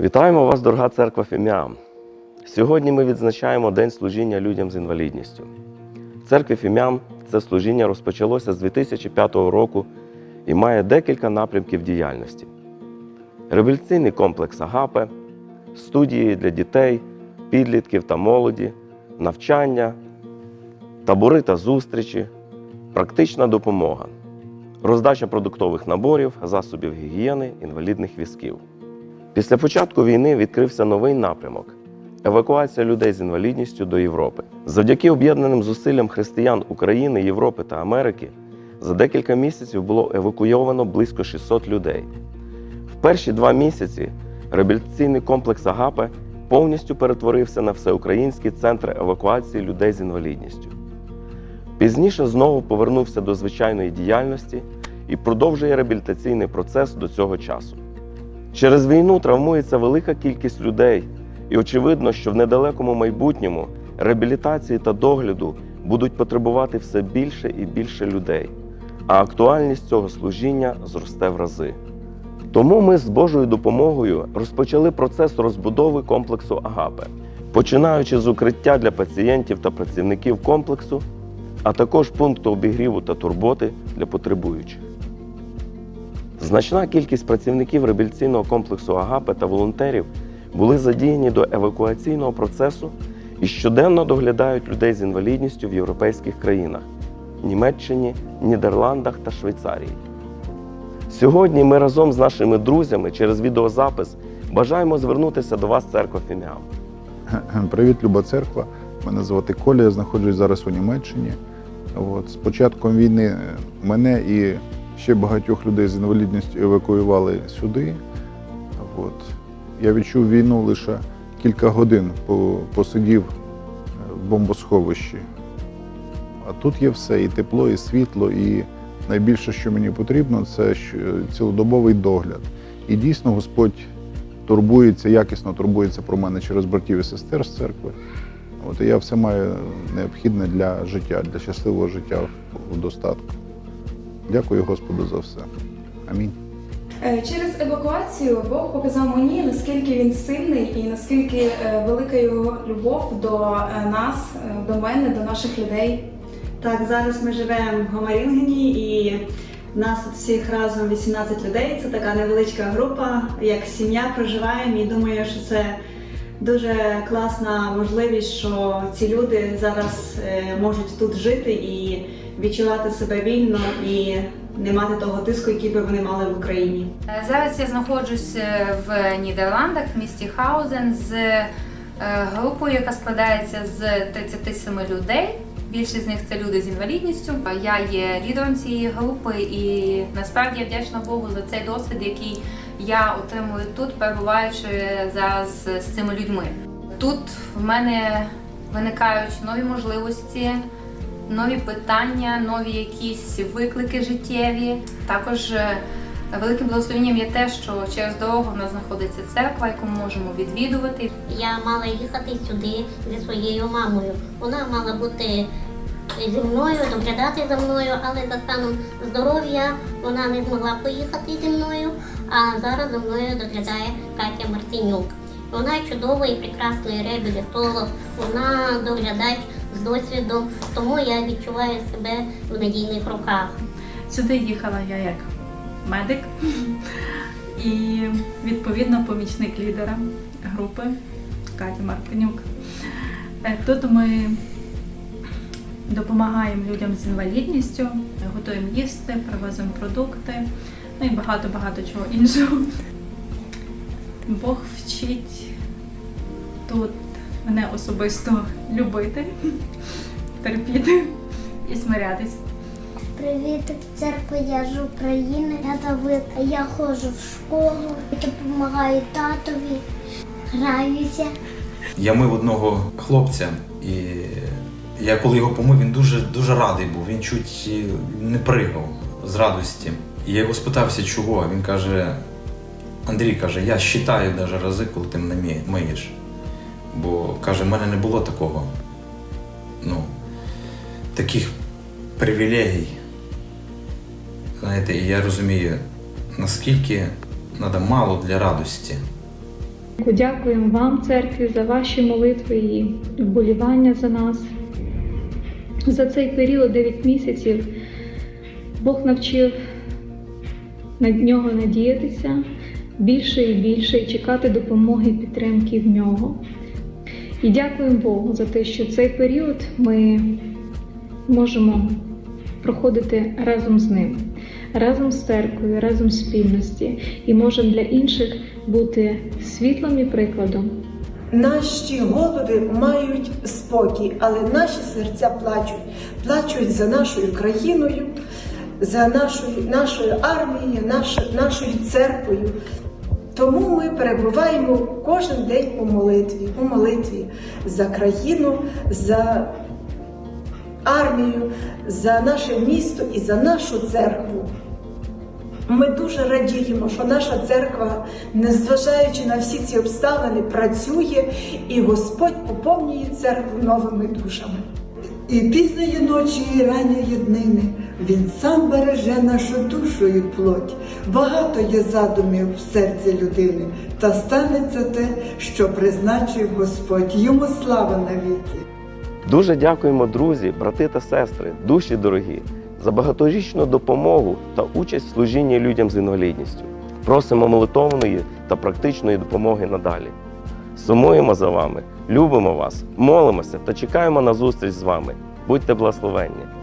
Вітаємо вас, дорога церква Фіміам. Сьогодні ми відзначаємо День служіння людям з інвалідністю. В церкві Фіміам це служіння розпочалося з 2005 року і має декілька напрямків діяльності: реабілітаційний комплекс Агапе, студії для дітей, підлітків та молоді, навчання, табори та зустрічі, практична допомога, роздача продуктових наборів, засобів гігієни, інвалідних візків. Після початку війни відкрився новий напрямок евакуація людей з інвалідністю до Європи. Завдяки об'єднаним зусиллям християн України, Європи та Америки за декілька місяців було евакуйовано близько 600 людей. В перші два місяці реабілітаційний комплекс Агапе повністю перетворився на всеукраїнський центр евакуації людей з інвалідністю. Пізніше знову повернувся до звичайної діяльності і продовжує реабілітаційний процес до цього часу. Через війну травмується велика кількість людей, і очевидно, що в недалекому майбутньому реабілітації та догляду будуть потребувати все більше і більше людей, а актуальність цього служіння зросте в рази. Тому ми з Божою допомогою розпочали процес розбудови комплексу Агапе, починаючи з укриття для пацієнтів та працівників комплексу, а також пункту обігріву та турботи для потребуючих. Значна кількість працівників реабілітаційного комплексу Агапе та волонтерів були задіяні до евакуаційного процесу і щоденно доглядають людей з інвалідністю в європейських країнах Німеччині, Нідерландах та Швейцарії. Сьогодні ми разом з нашими друзями через відеозапис бажаємо звернутися до вас, церква Фіміам. Привіт, Люба церква. Мене звати Коля, я знаходжусь зараз у Німеччині. От, з початком війни е, мене і ще багатьох людей з інвалідністю евакуювали сюди. От. Я відчув війну лише кілька годин, по- посидів е, в бомбосховищі. А тут є все: і тепло, і світло, і найбільше, що мені потрібно, це цілодобовий догляд. І дійсно Господь турбується, якісно турбується про мене через братів і сестер з церкви. От і я все маю необхідне для життя, для щасливого життя в достатку. Дякую Господу за все. Амінь. Е, Через евакуацію Бог показав мені, наскільки він сильний і наскільки е, велика його любов до е, нас, до мене, до наших людей. Так, зараз ми живемо в Гомарінгені і нас тут всіх разом 18 людей. Це така невеличка група, як сім'я проживаємо і думаю, що це дуже класна можливість, що ці люди зараз можуть тут жити і відчувати себе вільно і не мати того тиску, який би вони мали в Україні. Е, Зараз я знаходжусь е, в Нідерландах, в місті Хаузен, з е, групою, яка складається з 37 людей. Більшість з них це люди з інвалідністю. Я є лідером цієї групи, і насправді я вдячна Богу за цей досвід, який я отримую тут, перебуваючи зараз з цими людьми. Тут в мене виникають нові можливості, нові питання, нові якісь виклики життєві. Також е, великим благословенням є те, що через дорогу в нас знаходиться церква, яку ми можемо відвідувати. Я мала їхати сюди зі своєю мамою. Вона мала бути зі мною, доглядати за мною, але за станом здоров'я вона не змогла поїхати зі мною. А зараз за мною доглядає Катя Мартинюк. Вона чудовий і прекрасний реабілітолог, вона доглядач з досвідом, тому я відчуваю себе в надійних руках. Сюди їхала я як медик і відповідно помічник лідера групи Катя Мартинюк. Е, Тут ми допомагаємо людям з інвалідністю, готуємо їсти, привозимо продукти, ну і багато-багато чого іншого. Бог вчить тут мене особисто любити, терпіти і смирятись. Привіт, церква, я з України. Я Давид. Я ходжу в школу, допомагаю татові, граюся. Я мив одного хлопця, і я коли його помив, він дуже дуже радий був. Він чуть не пригав з радості. І я його спитався, чого. Він каже: Андрій каже, я считаю навіть рази, коли ти мене миєш. Бо каже, в мене не було такого. Ну, таких привілегій. Знаєте, і я розумію, наскільки треба мало для радості. Дякуємо вам, церкві, за ваші молитви і вболівання за нас. За цей період 9 місяців Бог навчив на нього надіятися більше і більше і чекати допомоги і підтримки в нього. І дякуємо Богу за те, що цей період ми можемо проходити разом з ним, разом з церквою, разом з спільності, і можемо для інших бути світлом і прикладом. Наші голови мають спокій, але наші серця плачуть. Плачуть за нашою країною, за нашою, нашою армією, нашою, нашою церквою. Тому ми перебуваємо кожен день у молитві, у молитві за країну, за армію, за наше місто і за нашу церкву. Ми дуже радіємо, що наша церква, незважаючи на всі ці обставини, працює і Господь поповнює церкву новими душами. І пізної ночі, і ранньої днини він сам береже нашу душу і плоть. Багато є задумів в серці людини, та станеться те, що призначив Господь. Йому слава навіки. Дуже дякуємо, друзі, брати та сестри, душі дорогі, за багаторічну допомогу та участь в служінні людям з інвалідністю. Просимо молитовної та практичної допомоги надалі. Сумуємо за вами, любимо вас, молимося та чекаємо на зустріч з вами. Будьте благословенні!